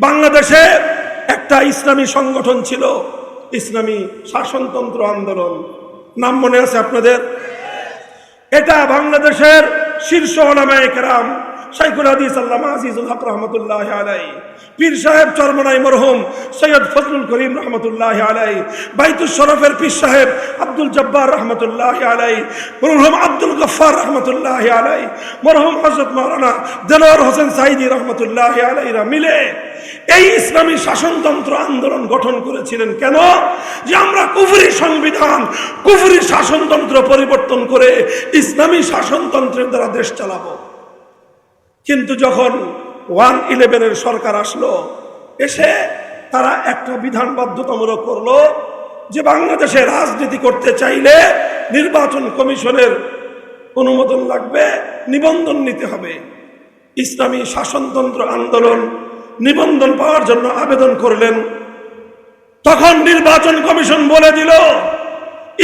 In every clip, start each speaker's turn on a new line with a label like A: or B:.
A: বাংলাদেশে একটা ইসলামী সংগঠন ছিল, ইসলামী শাসনতন্ত্র আন্দোলন। নাম মনে আছে আপনাদের? এটা বাংলাদেশের শীর্ষ কেরাম। শাইখুল হাদিস আল্লামা আজিজুল হক রহমতুল্লাহ আলাই পীর সাহেব চরমনাই মরহুম, সৈয়দ ফজলুল করিম রহমতুল্লাহ আলাই বাইতুল শরফের পীর সাহেব আব্দুল জব্বার রহমতুল্লাহ আলাই মরহুম আব্দুল গফার রহমতুল্লাহ আলাই মরহুম হজরত মৌলানা দেলোয়ার হোসেন সাইদি রহমতুল্লাহ আলাইরা মিলে এই ইসলামী শাসনতন্ত্র আন্দোলন গঠন করেছিলেন কেন? যে আমরা কুফরি সংবিধান, কুফরি শাসনতন্ত্র পরিবর্তন করে ইসলামী শাসনতন্ত্রের দ্বারা দেশ চালাবো। কিন্তু যখন ওয়ান ইলেভেনের সরকার আসলো, এসে তারা একটা বিধান বাধ্যতামূলক করল যে বাংলাদেশে রাজনীতি করতে চাইলে নির্বাচন কমিশনের অনুমোদন লাগবে, নিবন্ধন নিতে হবে। ইসলামী শাসনতন্ত্র আন্দোলন নিবন্ধন পাওয়ার জন্য আবেদন করলেন। তখন নির্বাচন কমিশন বলে দিল,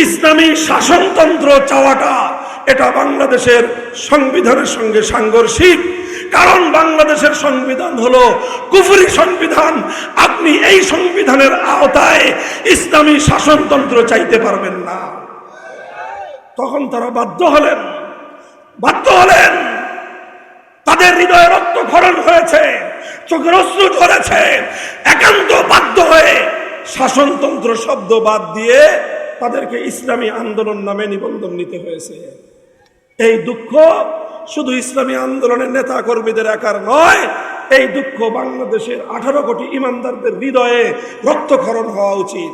A: ইসলামী শাসনতন্ত্র চাওয়াটা এটা বাংলাদেশের সংবিধানের সঙ্গে সাংঘর্ষিক। কারণ বাংলাদেশের সংবিধান হলো কুফরি সংবিধান। আপনি এই সংবিধানের আওতায় ইসলামী শাসনতন্ত্র চাইতে পারবেন না। তখন তারা বাধ্য হলেন বাধ্য হলেন। তাদের হৃদয়ে রক্তক্ষরণ হয়েছে চোখের অশ্রু ঝরেছে একান্ত বাধ্য হয়ে শাসনতন্ত্র শব্দ বাদ দিয়ে তাদেরকে ইসলামী আন্দোলন নামে নিবন্ধন নিতে হয়েছে। এই দুঃখ শুধু ইসলামী আন্দোলনের নেতা কর্মীদের একার নয়, এই দুঃখ বাংলাদেশের আঠারো কোটি ইমানদারদের হৃদয়ে রক্তক্ষরণ হওয়া উচিত।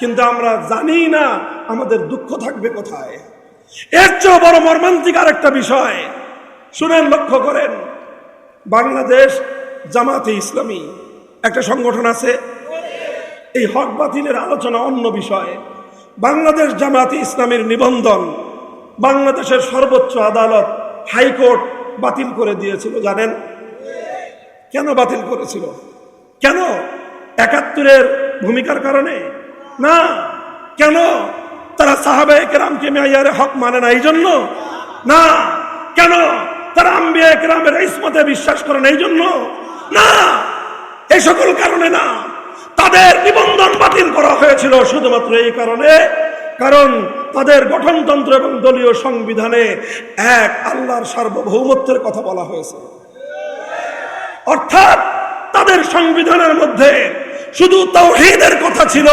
A: কিন্তু আমরা জানি না আমাদের দুঃখ থাকবে কোথায়। এর চেয়েও বড় মর্মান্তিক আরেকটা বিষয়, শুনেন, লক্ষ্য করেন, বাংলাদেশ জামাতে ইসলামী একটা সংগঠন আছে। এই হক বাতিলের আলোচনা অন্য বিষয়। বাংলাদেশ জামাতে ইসলামীর নিবন্ধন বাংলাদেশের সর্বোচ্চ আদালত হাইকোর্ট বাতিল করে দিয়েছিল, জানেন? কেন বাতিল করেছিল? কেন? একাত্তরের ভূমিকার কারণে? না। কেন? তারা সাহাবে কেরামকে মেয়ারে হক মানে না এই জন্য না। কেন? তারা আম্বিয়া কেরামের ইসমতে বিশ্বাস করে না এই জন্য না। এই সকল কারণে না। তাদের নিবন্ধন বাতিল করা হয়েছিল শুধুমাত্র এই কারণে। কারণ তাদের গঠনতন্ত্র এবং দলীয় সংবিধানে এক আল্লাহর সার্বভৌমত্বের কথা বলা হয়েছে। অর্থাৎ তাদের সংবিধানের মধ্যে শুধু তৌহিদের কথা ছিল,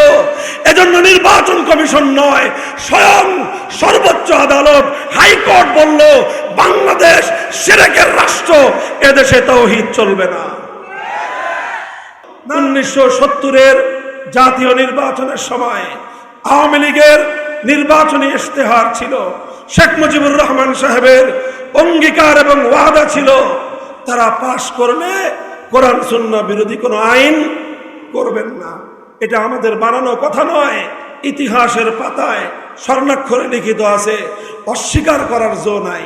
A: এজন্য নির্বাচন কমিশন নয়, স্বয়ং সর্বোচ্চ আদালত, হাইকোর্ট বলল, বাংলাদেশ সেরেকের রাষ্ট্র, এদেশে তৌহিদ চলবে না। উনিশশো সত্তরের জাতীয় নির্বাচনের সময় আওয়ামী লীগের নির্বাচনী ইশতেহার ছিল। শেখ মুজিবুর রহমান সাহেবের অঙ্গীকার এবং ওয়াদা ছিল, তারা পাশ করলে কোরআন সুন্না বিরোধী কোনো আইন করবেন না। এটা আমাদের বানানো কথা নয়, ইতিহাসের পাতায় স্বর্ণাক্ষরে লিখিত আছে, অস্বীকার করার জো নাই।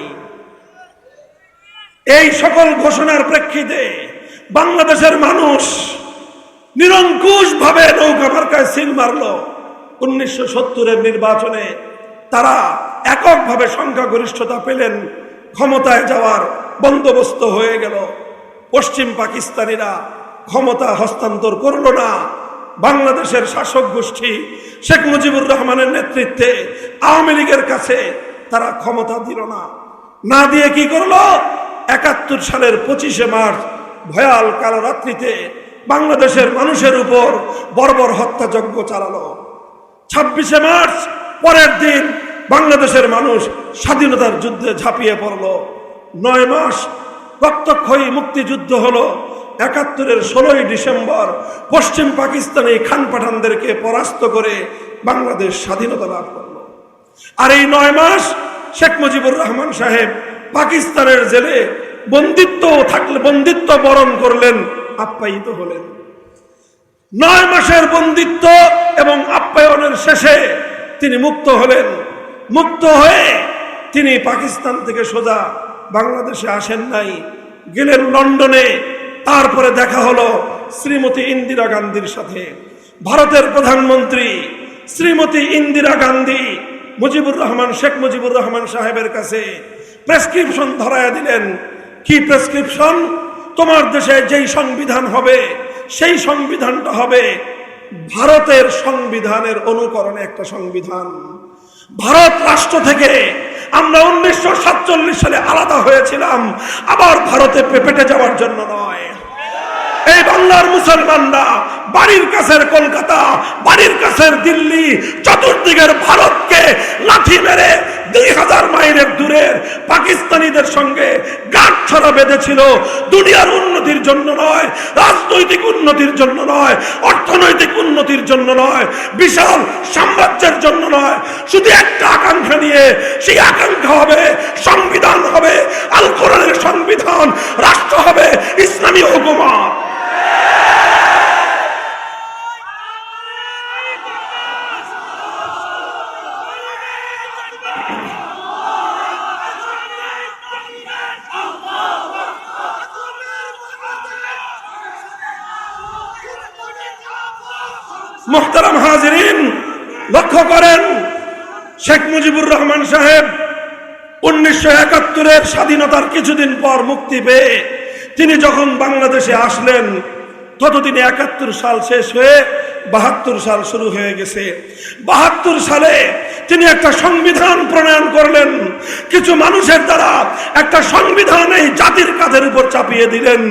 A: এই সকল ঘোষণার প্রেক্ষিতে বাংলাদেশের মানুষ নিরঙ্কুশ ভাবে নৌকা মার্কায় সিল মারল। উনিশশো সত্তরের নির্বাচনে তারা এককভাবে সংখ্যাগরিষ্ঠতা পেলেন, ক্ষমতায় যাওয়ার বন্দোবস্ত হয়ে গেল। পশ্চিম পাকিস্তানিরা ক্ষমতা হস্তান্তর করল না। বাংলাদেশের শাসক গোষ্ঠী শেখ মুজিবুর রহমানের নেতৃত্বে আওয়ামী লীগের কাছে তারা ক্ষমতা দিল না। না দিয়ে কি করল? একাত্তর সালের পঁচিশে মার্চ ভয়াল কালো রাত্রিতে বাংলাদেশের মানুষের উপর বর্বর হত্যাযজ্ঞ চালালো। ছাব্বিশে মার্চ, পরের দিন বাংলাদেশের মানুষ স্বাধীনতার যুদ্ধে ঝাঁপিয়ে পড়ল। নয় মাস রক্তক্ষয়ী মুক্তিযুদ্ধ হলো। একাত্তরের ষোলোই ডিসেম্বর পশ্চিম পাকিস্তানি খান পাঠানদেরকে পরাস্ত করে বাংলাদেশ স্বাধীনতা লাভ করল। আর এই নয় মাস শেখ মুজিবুর রহমান সাহেব পাকিস্তানের জেলে বন্দিত্ব থাকলে, বন্দিত্ব বরণ করলেন, আপ্যায়িত হলেন। নয় মাসের বন্দিত্ব এবং আপ্যায়নের শেষে তিনি মুক্ত হলেন। মুক্ত হয়ে তিনি পাকিস্তান থেকে সোজা বাংলাদেশে আসেন নাই। গেলেন লন্ডনে। তারপরে দেখা হলো শ্রীমতী ইন্দিরা গান্ধীর সাথে। ভারতের প্রধানমন্ত্রী শ্রীমতী ইন্দিরা গান্ধী মুজিবুর রহমান, শেখ মুজিবুর রহমান সাহেবের কাছে প্রেসক্রিপশন ধরায় দিলেন। কি প্রেসক্রিপশন? তোমার দেশে যেই সংবিধান হবে, সেই সংবিধানটা হবে ভারতের সংবিধানের অনুকরণে একটা সংবিধান। ভারত রাষ্ট্র থেকে আমরা উনিশশো সাতচল্লিশ সালে আলাদা হয়েছিলাম, আবার ভারতে পেপেটে যাওয়ার জন্য নয়। এই বাংলার মুসলমানরা বাড়ির কাছের কলকাতা, বাড়ির কাছের দিল্লি, চতুর্দিকের ভারতকে লাঠি মেরে দুই হাজার মাইলের দূরের পাকিস্তানিদের সঙ্গে গাঁট ছড়া বেঁধেছিল। দুনিয়ার উন্নতির জন্য নয়, রাজনৈতিক উন্নতির জন্য নয়, অর্থনৈতিক উন্নতির জন্য নয়, বিশাল সাম্রাজ্যের জন্য নয়। শুধু একটা আকাঙ্ক্ষা নিয়ে, সেই আকাঙ্ক্ষা হবে সংবিধান হবে, আল কোরআনের সংবিধান, রাষ্ট্র হবে ইসলামী হুকুমত। মোহতারাম হাজরিন, লক্ষ্য করেন, শেখ মুজিবুর রহমান সাহেব উনিশশো একাত্তরের স্বাধীনতার কিছুদিন পর মুক্তি পেয়ে তিনি যখন বাংলাদেশে আসলেন ততদিনে একাত্তর সাল শেষ হয়ে বাহাত্তর সাল শুরু হয়ে গেছে। বাহাত্তর সালে তিনি একটা সংবিধান প্রণয়ন করলেন। কিছু মানুষের দ্বারা একটা সংবিধান এই জাতির কাজের উপর চাপিয়ে দিলেন।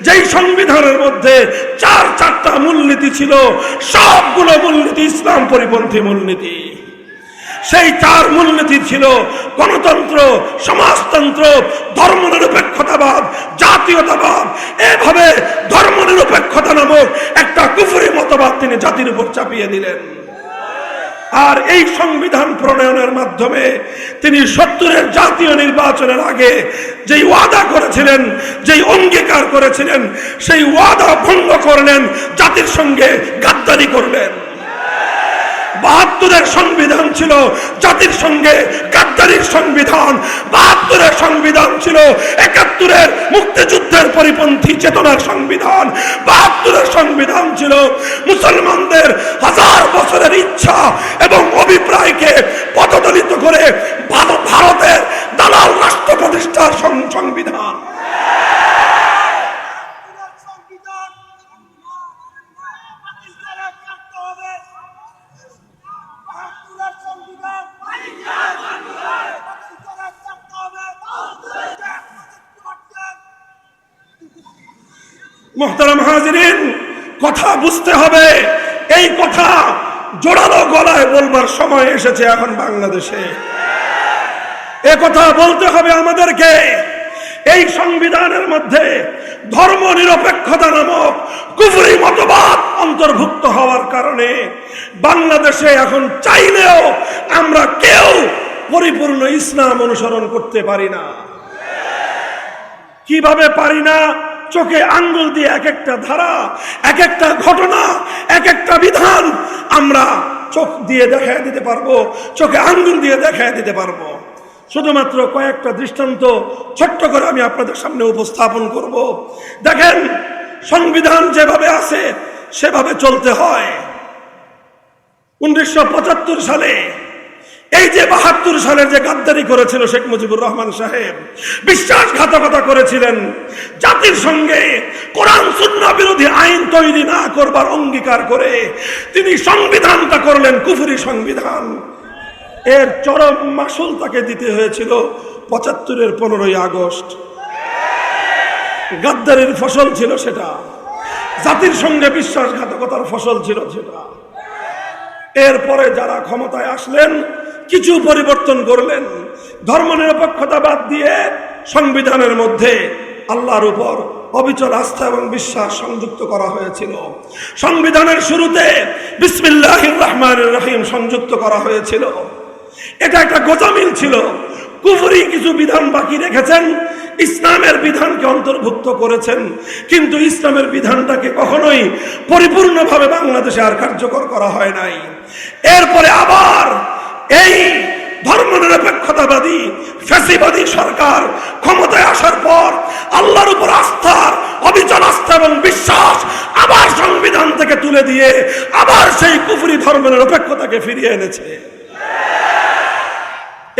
A: যেই সংবিধানের মধ্যে চার চারটা মূলনীতি ছিল, সবগুলো মূলনীতি ইসলাম পরিপন্থী মূলনীতি। সেই চার মূলনীতি ছিল গণতন্ত্র, সমাজতন্ত্র, ধর্মনিরপেক্ষতাবাদ, জাতীয়তাবাদ। এভাবে ধর্মনিরপেক্ষতা নামক একটা কুফুরি মতবাদ তিনি জাতির উপর চাপিয়ে দিলেন। আর এই সংবিধান প্রণয়নের মাধ্যমে তিনি সত্তরের জাতীয় নির্বাচনের আগে যেই ওয়াদা করেছিলেন, যেই অঙ্গীকার করেছিলেন, সেই ওয়াদা ভঙ্গ করলেন, জাতির সঙ্গে গাদ্দারি করলেন। বাহাত্তরের সংবিধান ছিল জাতির সঙ্গে, গাদ্দারির সংবিধান। বাহাত্তরের সংবিধান ছিল একাত্তরের মুক্তিযুদ্ধের পরিপন্থী চেতনার সংবিধান। বাহাত্তরের সংবিধান ছিল মুসলমানদের হাজার বছরের ইচ্ছা এবং অভিপ্রায়কে পদদলিত করে ভারত- ভারতের দালাল রাষ্ট্র প্রতিষ্ঠার সংবিধান মোহতারাম হাজিরিন, কথা বুঝতে হবে। এই কথা জোরালো গলায় বলবার সময় এসেছে এখন বাংলাদেশে। এ কথা বলতে হবে আমাদেরকে। এই সংবিধানের মধ্যে ধর্ম নিরপেক্ষতা নামক কুফরি মতবাদ অন্তর্ভুক্ত হওয়ার কারণে বাংলাদেশে এখন চাইলেও আমরা কেউ পরিপূর্ণ ইসলাম অনুসরণ করতে পারি না। কীভাবে পারি না? চোখে আঙ্গুল দিয়ে এক একটা ধারা, এক একটা ঘটনা, এক একটা বিধান আমরা চোখ দিয়ে দেখায় দিতে পারব, চোখে আঙ্গুল দিয়ে দেখায় দিতে পারব। শুধুমাত্র কয়েকটা দৃষ্টান্ত ছোট্ট করে আমি আপনাদের সামনে উপস্থাপন করব। দেখেন, সংবিধান যেভাবে আছে, সেভাবে চলতে হয়। উনিশশো পঁচাত্তর সালে এই যে বাহাত্তর সালের যে গাদ্দারি করেছিল শেখ মুজিবুর রহমান সাহেব, বিশ্বাসঘাতকতা করেছিলেন। জাতির সঙ্গে কোরআন সুন্না বিরোধী আইন তৈরি না করবার অঙ্গীকার করে তিনি সংবিধানটা করলেন, কুফুরি সংবিধান। এর চরম মাসুল তাকে দিতে হয়েছিল পঁচাত্তরের পনেরোই আগস্ট। গাদ্দারির ফসল ছিল সেটা। জাতির সঙ্গে বিশ্বাসঘাতকতার ফসল ছিল সেটা। এরপরে যারা ক্ষমতায় আসলেন কিছু পরিবর্তন করলেন। ধর্মনিরপেক্ষতা বাদ দিয়ে সংবিধানের মধ্যে আল্লাহর উপর অবিচল আস্থা এবং বিশ্বাস সংযুক্ত করা হয়েছিল। সংবিধানের শুরুতে বিসমিল্লাহ রহমান রহিম সংযুক্ত করা হয়েছিল। এটা একটা গোজামিল ছিল। কুফরি কিছু বিধান বাকি রেখেছেন, ইসলামের বিধানকে অন্তর্ভুক্ত করেছেন। কিন্তু ইসলামের বিধানটাকে কখনোই পরিপূর্ণভাবে বাংলাদেশে আর কার্যকর করা হয় নাই। এরপরে আবার এই ধর্ম নিরপেক্ষতাবাদী ফ্যাসিবাদী সরকার ক্ষমতায় আসার পর আল্লাহর উপর আস্থার, অবিচল আস্থা এবং বিশ্বাস আবার সংবিধান থেকে তুলে দিয়ে আবার সেই কুফরি ধর্মনিরপেক্ষতাকে ফিরিয়ে এনেছে।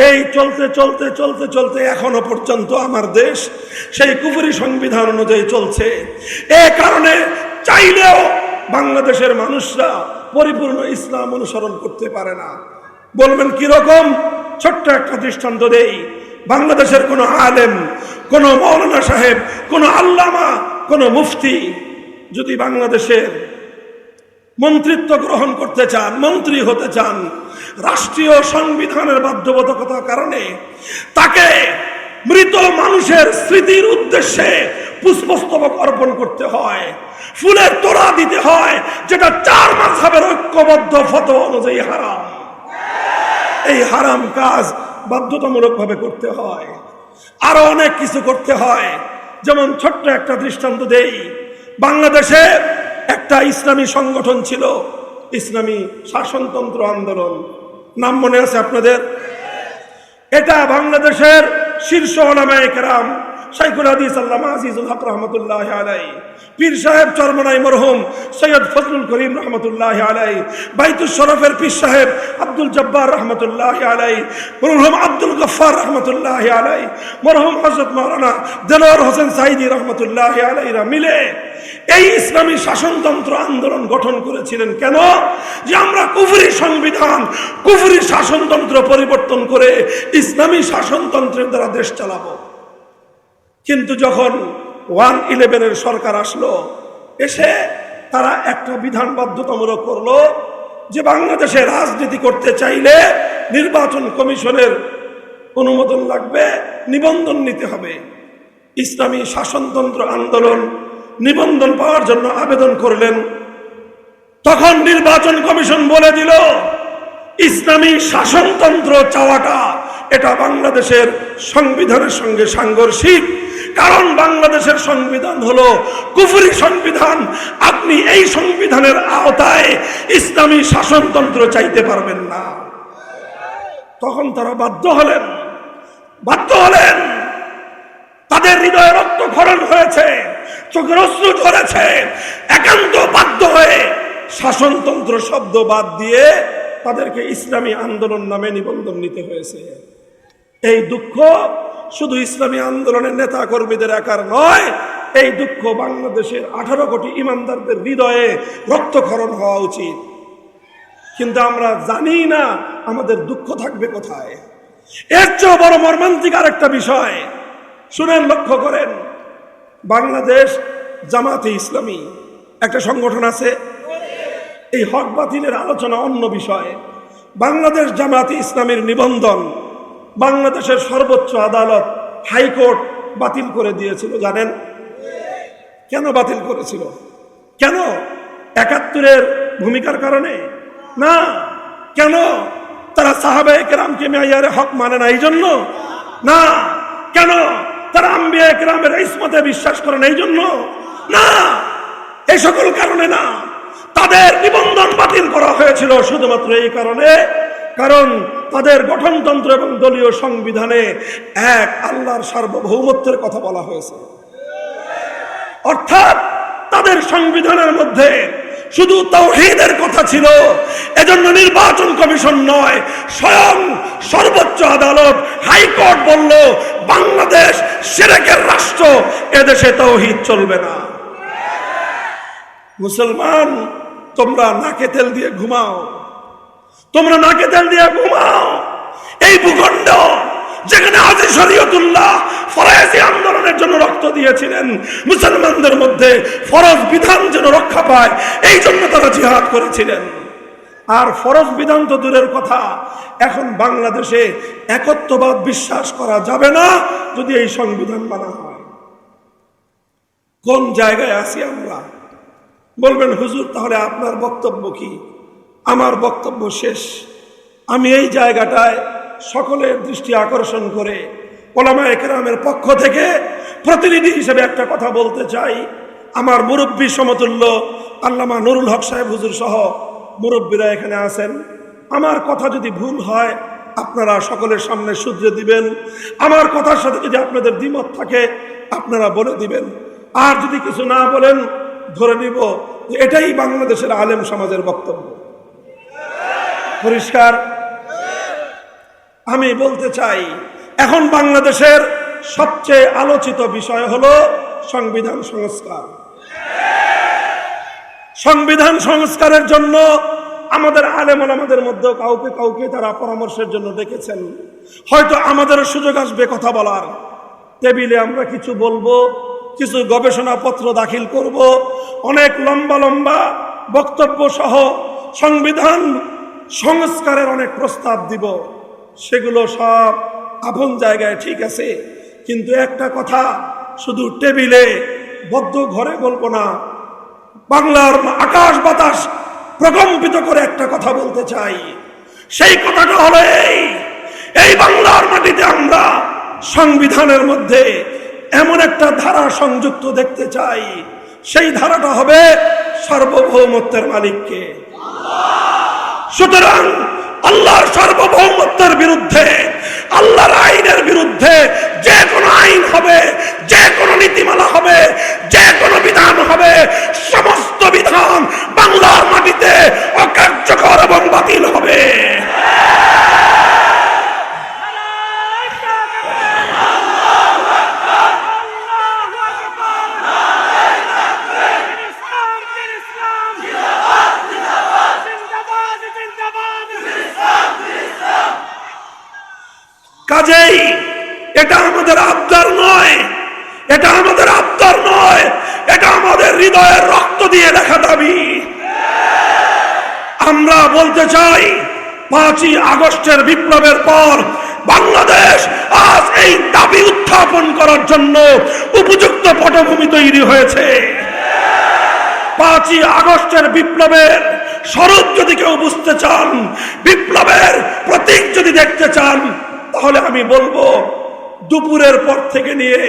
A: এই চলতে চলতে চলতে চলতে এখনও পর্যন্ত আমার দেশ সেই কুফুরি সংবিধান অনুযায়ী চলছে। এ কারণে চাইলেও বাংলাদেশের মানুষরা পরিপূর্ণ ইসলাম অনুসরণ করতে পারে না। বলবেন, কীরকম? ছোট্ট একটা দৃষ্টান্ত দেই। বাংলাদেশের কোনো আলেম, কোনো মৌলানা সাহেব, কোনো আল্লামা, কোনো মুফতি যদি বাংলাদেশের মন্ত্রিত্ব গ্রহণ করতে চান, মন্ত্রী হতে চান, রাষ্ট্রীয় সংবিধানের বাধ্যবাধকতার কারণে তাকে মৃত মানুষের স্মৃতির উদ্দেশ্যে পুষ্পস্তবক অর্পণ করতে হয়, ফুলের তোড়া দিতে হয়, যেটা চার মাসের ঐক্যবদ্ধ ফতোয়া অনুযায়ী হারাম। এই হারাম কাজ বাধ্যতামূলকভাবে করতে হয়। আরও অনেক কিছু করতে হয়। যেমন ছোট্ট একটা দৃষ্টান্ত দেই। বাংলাদেশে একটা ইসলামী সংগঠন ছিল, ইসলামী শাসনতন্ত্র আন্দোলন। নাম মনে আছে আপনাদের? এটা বাংলাদেশের শীর্ষ ওলামায়ে কেরাম। শাইখুল হাদিস আল্লামা আজিজুল হক রহমতুল্লাহ আলাই পীর সাহেব চরমনাই মরহুম সৈয়দ ফজলুল করিম রহমতুল্লাহ আলাই বাইতুল শরফের পীর সাহেব আব্দুল জব্বার রহমতুল্লাহ আলাই মরহুম আব্দুল গফার রহমতুল্লাহ আলাই মরহুম হজরত মৌলানা দেলোয়ার হোসেন সাইদি রহমতুল্লাহ আলাইরা মিলে এই ইসলামী শাসনতন্ত্র আন্দোলন গঠন করেছিলেন কেন? যে আমরা কুফুরি সংবিধান, কুফুরি শাসনতন্ত্র পরিবর্তন করে ইসলামী শাসনতন্ত্রের দ্বারা দেশ চালাবো। কিন্তু যখন ওয়ান ইলেভেনের সরকার আসলো, এসে তারা একটা বিধান বাধ্যতামূলক করল যে বাংলাদেশে রাজনীতি করতে চাইলে নির্বাচন কমিশনের অনুমোদন লাগবে, নিবন্ধন নিতে হবে। ইসলামী শাসনতন্ত্র আন্দোলন নিবন্ধন পাওয়ার জন্য আবেদন করলেন। তখন নির্বাচন কমিশন বলে দিল, ইসলামী শাসনতন্ত্র চাওয়াটা এটা বাংলাদেশের সংবিধানের সঙ্গে সাংঘর্ষিক। কারণ বাংলাদেশের সংবিধান হলো কুফুরি সংবিধান। আপনি এই সংবিধানের আওতায় ইসলামী শাসনতন্ত্র চাইতে পারবেন না। তখন তারা বাধ্য হলেন বাধ্য হলেন। তাদের হৃদয়ে রক্তক্ষরণ হয়েছে, চোখের অশ্রু ঝরেছে। একান্ত বাধ্য হয়ে শাসনতন্ত্র শব্দ বাদ দিয়ে তাদেরকে ইসলামী আন্দোলন নামে নিবন্ধন নিতে হয়েছে। এই দুঃখ শুধু ইসলামী আন্দোলনের নেতা কর্মীদের একার নয়, এই দুঃখ বাংলাদেশের আঠারো কোটি ইমানদারদের হৃদয়ে রক্তক্ষরণ হওয়া উচিত। কিন্তু আমরা জানি না আমাদের দুঃখ থাকবে কোথায়। এর চেয়েও বড় মর্মান্তিক আরেকটা বিষয়, শুনেন, লক্ষ্য করেন, বাংলাদেশ জামাতে ইসলামী একটা সংগঠন আছে। এই হক বাতিলের আলোচনা অন্য বিষয়। বাংলাদেশ জামাতে ইসলামীর নিবন্ধন বাংলাদেশের সর্বোচ্চ আদালত হাইকোর্ট বাতিল করে দিয়েছিল, জানেন? কেন বাতিল করেছিল? কেন? একাত্তরের ভূমিকার কারণে? না। কেন? তারা সাহাবে কেরামকে মেয়ারে হক মানে না এই জন্য না। কেন? তারা আম্বিয়া কেরামের ইসমতে বিশ্বাস করে না এই জন্য না। এই সকল কারণে না। তাদের নিবন্ধন বাতিল করা হয়েছিল শুধুমাত্র এই কারণে কারণ তাদের গঠনতন্ত্র এবং দলীয় সংবিধানে এক আল্লাহর সার্বভৌমত্বের কথা বলা হয়েছে। অর্থাৎ তাদের সংবিধানের মধ্যে শুধু তৌহিদের কথা ছিল, এজন্য নির্বাচন কমিশন নয়, স্বয়ং সর্বোচ্চ আদালত, হাইকোর্ট বলল, বাংলাদেশ সেরেকের রাষ্ট্র, এদেশে তৌহিদ চলবে না। মুসলমান, তোমরা নাকে তেল দিয়ে ঘুমাও। তোমরা নাকে তেল দিয়ে ঘুমাও। এই ভূখণ্ড যেখানে আজি শরীয়তুল্লাহ ফরাজি আন্দোলনের জন্য রক্ত দিয়েছিলেন, মুসলমানদের মধ্যে ফরজ বিধান যেন রক্ষা পায়, এই জন্য তারা জিহাদ করেছিলেন। আর ফরজ বিধান তো দূরের কথা, এখন বাংলাদেশে একত্ববাদ বিশ্বাস করা যাবে না যদি এই সংবিধান মানা হয়। কোন জায়গায় আছি আমরা? বলবেন, হুজুর, তাহলে আপনার বক্তব্য কি? আমার বক্তব্য শেষ। আমি এই জায়গাটায় সকলের দৃষ্টি আকর্ষণ করে ওলামা একরামের পক্ষ থেকে প্রতিনিধি হিসেবে একটা কথা বলতে চাই। আমার মুরব্বী সমতুল্য আল্লামা নুরুল হক সাহেব হুজুর সহ মুরব্বীরা এখানে আছেন। আমার কথা যদি ভুল হয়, আপনারা সকলের সামনে শুধরে দিবেন। আমার কথার সাথে যদি আপনাদের দ্বিমত থাকে, আপনারা বলে দিবেন। আর যদি কিছু না বলেন, ধরে নিব এটাই বাংলাদেশের আলেম সমাজের বক্তব্য। পরিষ্কার? আমি বলতে চাই, এখন বাংলাদেশের সবচেয়ে আলোচিত বিষয় হলো সংবিধান সংস্কার। সংবিধান সংস্কারের জন্য আমাদের আলেমন আমাদের মধ্যে কাউকে কাউকে তারা পরামর্শের জন্য ডেকেছেন হয়তো আমাদের সুযোগ আসবে কথা বলার। টেবিলে আমরা কিছু বলব, কিছু গবেষণাপত্র দাখিল করব, অনেক লম্বা লম্বা বক্তব্য সহ সংবিধান সংস্কারের অনেক প্রস্তাব দিব। সেগুলো সব আপন জায়গায় ঠিক আছে। কিন্তু একটা কথা, শুধু টেবিলে বদ্ধ ঘরে বলব না, বাংলার আকাশ বাতাস প্রকম্পিত করে একটা কথা বলতে চাই। সেই কথাটা হলো এই এই বাংলার মাটিতে আমরা সংবিধানের মধ্যে এমন একটা ধারা সংযুক্ত দেখতে চাই। সেই ধারাটা হবে সার্বভৌমত্বের মালিককে। সুতরাং আল্লাহর সার্বভৌমত্বের বিরুদ্ধে, আল্লাহর আইনের বিরুদ্ধে যে কোনো আইন হবে, যে কোনো নীতিমালা হবে, যে কোনো বিধান হবে, সমস্ত বিধান বাংলার মাটিতে অকার্যকর এবং বাতিল হবে। কাজেই এটা আমাদের আবদার নয়, এটা আমাদের আবদার নয়, এটা আমাদের হৃদয়ের রক্ত দিয়ে দেখা দাবি। আমরা বলতে চাই, পাঁচই আগস্টের বিপ্লবের পর বাংলাদেশ আজ এই দাবি উত্থাপন করার জন্য উপযুক্ত পটভূমি তৈরি হয়েছে। পাঁচই আগস্টের বিপ্লবের স্বরূপ যদি কেউ বুঝতে চান, বিপ্লবের প্রতীক যদি দেখতে চান তাহলে আমি বলব, দুপুরের পর থেকে নিয়ে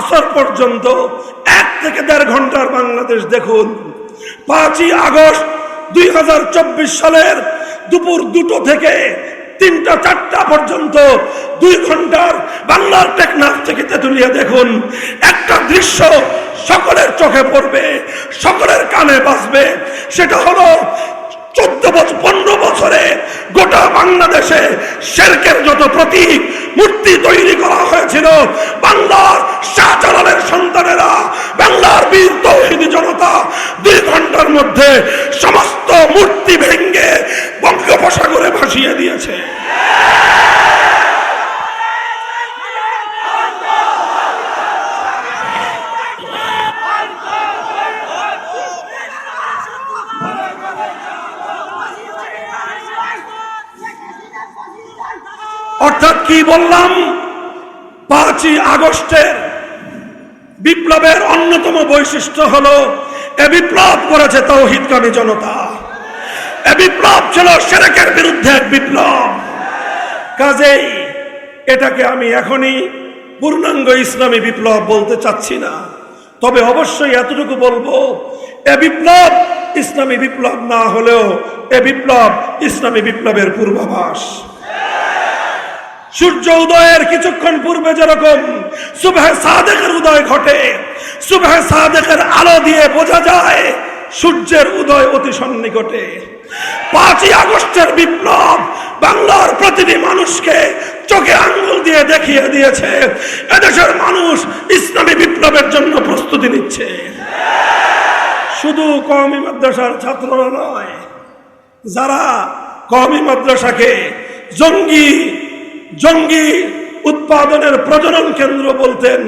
A: আসর পর্যন্ত এক থেকে দেড় ঘণ্টার বাংলাদেশ দেখুন। পাঁচই আগস্ট দুই সালের দুপুর দুটো থেকে তিনটা চারটা পর্যন্ত দুই ঘণ্টার বাংলার টেকনাফ থেকে তেতুলিয়া দেখুন। একটা দৃশ্য সকলের চোখে পড়বে, সকলের কানে বাজবে, সেটা হলো চোদ্দ বছর, পনেরো বছরে গোটা বাংলাদেশে শেরকের যত প্রতীক, মূর্তি তৈরি করা হয়েছিল। বাংলার শাহজালালের সন্তানেরা, বাংলার বীর তৌহিদি জনতা দুই ঘণ্টার মধ্যে সমস্ত মূর্তি ভেঙ্গে বঙ্গোপসাগরে ভাসিয়ে দিয়েছে। অর্থাৎ কি বললাম? পাঁচই আগস্টের বিপ্লবের অন্যতম বৈশিষ্ট্য হলো, এ বিপ্লব করেছে তৌহিদকামী জনতা। এ বিপ্লব ছিল সেরেকের বিরুদ্ধে এক বিপ্লব। কাজেই এটাকে আমি এখনই পূর্ণাঙ্গ ইসলামী বিপ্লব বলতে চাচ্ছি না। তবে অবশ্যই এতটুকু বলব, এ বিপ্লব ইসলামী বিপ্লব না হলেও এ বিপ্লব ইসলামী বিপ্লবের পূর্বাভাস। সূর্য উদয়ের কিছুক্ষণ পূর্বে যেরকম সুবহে সাদেকের উদয় ঘটে, সুবহে সাদেকের আলো দিয়ে বোঝা যায় সূর্যের উদয় অতি সন্নিকটে। পাঁচই আগস্টের বিপ্লব বাংলার প্রতিটি মানুষকে চোখে আঙ্গুল দিয়ে দেখিয়ে দিয়েছে। এদেশের মানুষ ইসলামী বিপ্লবের জন্য প্রস্তুতি নিচ্ছে। শুধু কওমি মাদ্রাসার ছাত্ররা নয়, যারা কওমি মাদ্রাসাকে জঙ্গি জঙ্গি উৎপাদনের প্রজনন কেন্দ্র বলতেন,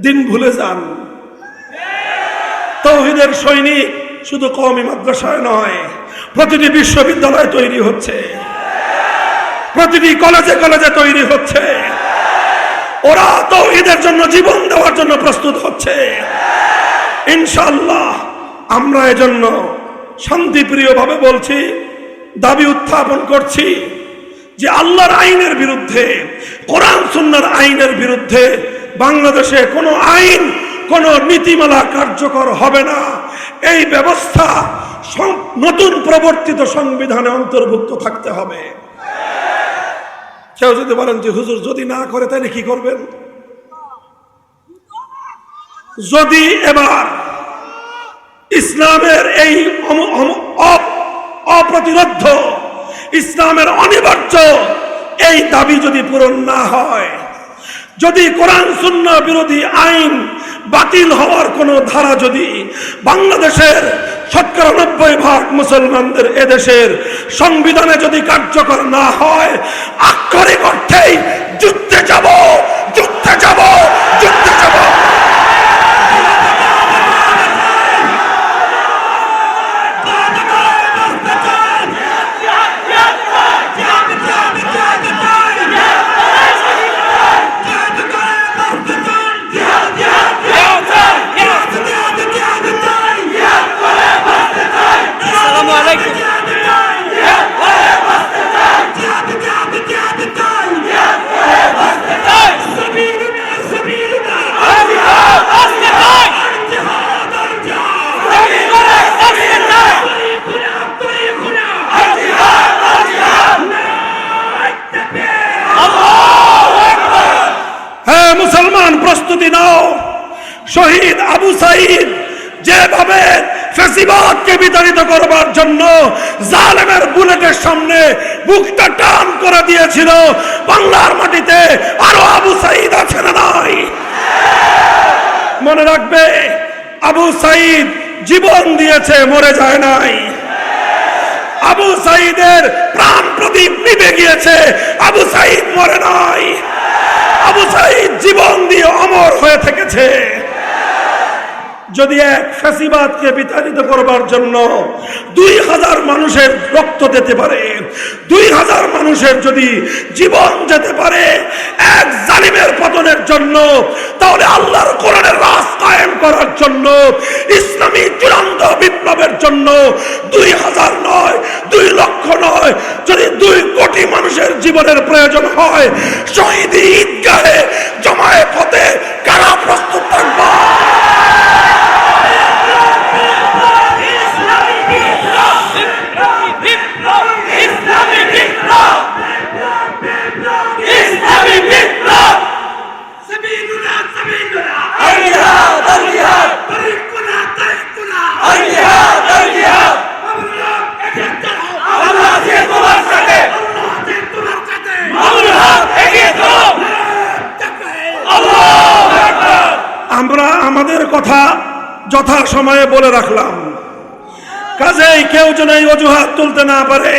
A: দিন ভুলে যান। তৌহিদের সৈনিক শুধু কওমি মাদ্রাসায় নয়, প্রতিটি বিশ্ববিদ্যালয় তৈরি হচ্ছে। প্রতিটি কলেজে কলেজে তৈরি হচ্ছে। ওরা তৌহিদের জন্য জীবন দেওয়ার জন্য প্রস্তুত হচ্ছে। ইনশাল্লাহ আমরা এজন্য শান্তিপ্রিয়ভাবে বলছি, দাবি উত্থাপন করছি। যে আল্লাহর আইনের বিরুদ্ধে, কোরআন সুন্নার আইনের বিরুদ্ধে বাংলাদেশে কোনো আইন, কোনো নীতিমালা কার্যকর হবে না। এই ব্যবস্থা নতুন প্রবর্তিত সংবিধানে অন্তর্ভুক্ত থাকতে হবে। কেউ যদি বলেন যে হুজুর যদি না করে, তাহলে কি করবেন? যদি এবার ইসলামের এই অপ্রতিরোধ ইসলামের অনিবার্য। এই দাবি যদি পূরণ না হয়, যদি কোরআন শূন্য বিরোধী আইন বাতিল হওয়ার কোনো ধারা যদি বাংলাদেশের শতকরা নব্বই ভাগ মুসলমানদের এদেশের সংবিধানে যদি কার্যকর না হয়, আক্ষরিক অর্থেই যুদ্ধে যাব যুদ্ধে যাব, যুদ্ধে যাব
B: আসসালামু আলাইকুম
A: হ্যাঁ মুসলমান প্রস্তুতি নাও শহীদ আবু সাইদ যেভাবে ফেসিবাদকে বিতাড়িত করবার জন্য জালেমের বুলেটের সামনে বুকটা টান করে দিয়েছিল। বাংলার মাটিতে আরও আবু সাইদ আছে না নাই? মনে রাখবে, আবু সাইদ জীবন দিয়েছে, মরে যায় নাই। আবু সাইদের প্রাণ প্রদীপ নিভে গিয়েছে, আবু সাইদ মরে নাই। আবু সাইদ জীবন দিয়ে অমর হয়ে থেকেছে। যদি এক ফ্যাসিবাদকে বিতাড়িত করবার জন্য দুই হাজার মানুষের রক্ত দিতে পারে, দুই হাজার মানুষের যদি জীবন যেতে পারে এক জালিমের পতনের জন্য, তাহলে আল্লাহর কোরআনের রাজ কায়েম করার জন্য, ইসলামী চূড়ান্ত বিপ্লবের জন্য দুই হাজার নয়, দুই লক্ষ নয়, যদি দুই কোটি মানুষের জীবনের প্রয়োজন হয়, শহীদ ঈদগাহে জমায়েত হতে কথা যথা সময়ে বলে রাখলাম। কাজেই কেউ যেন এই অজুহাত তুলতে না পারে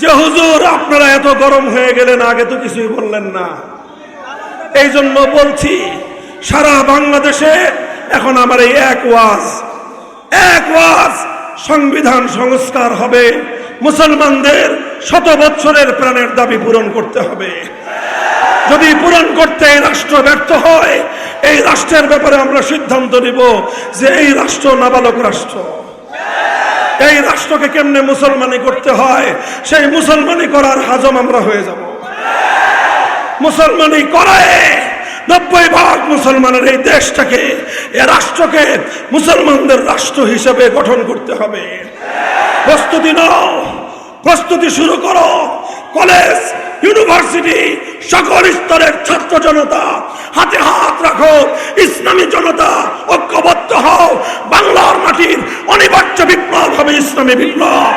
A: যে, হুজুর, আপনারা এত গরম হয়ে গেলেন, আগে তো কিছুই বললেন না। এই জন্য বলছি, সারা বাংলাদেশে এখন আমার এই এক ওয়াজ এক ওয়াজ সংবিধান সংস্কার হবে। মুসলমানদের শত বছরের প্রাণের দাবি পূরণ করতে হবে। যদি পূরণ করতে রাষ্ট্র ব্যর্থ হয় এই রাষ্ট্রের ব্যাপারে আমরা সিদ্ধান্ত নিব যে এই রাষ্ট্র নাবালক রাষ্ট্র। এই রাষ্ট্রকে কেমনে মুসলমানি করতে হয়, সেই মুসলমানি করার হাজম আমরা হয়ে যাব। মুসলমানি করায় নব্বই ভাগ মুসলমানের এই দেশটাকে, এ রাষ্ট্রকে মুসলমানদের রাষ্ট্র হিসেবে গঠন করতে হবে। প্রস্তুতি নাও, প্রস্তুতি শুরু করো। কলেজ ইউনিভার্সিটি সকল স্তরের ছাত্র জনতা, হাতে হাত রাখো, ইসলামী জনতা, ঐক্যবদ্ধ হও, বাংলার মাটির অনিবার্য বিপ্লব হবে ইসলামী বিপ্লব।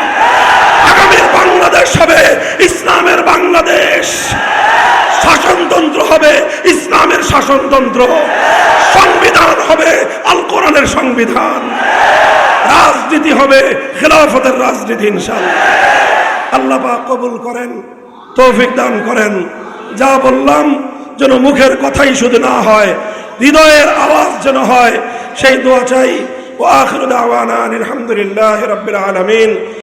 A: আগামীর বাংলাদেশ হবে ইসলামের বাংলাদেশ। শাসনতন্ত্র হবে ইসলামের শাসনতন্ত্র। সংবিধান হবে আল কোরআনের সংবিধান। রাজনীতি হবে খেলাফতের রাজনীতি ইনশাল্লাহ আল্লাহ কবুল করেন। তৌফিক দান করেন। যা বললাম যেন মুখের কথাই শুধু না হয়, হৃদয়ের আওয়াজ যেন হয়, সেই দোয়া চাই। ও আখরুদ আওয়ান আলহামদুলিল্লাহ রবিল আলামিন।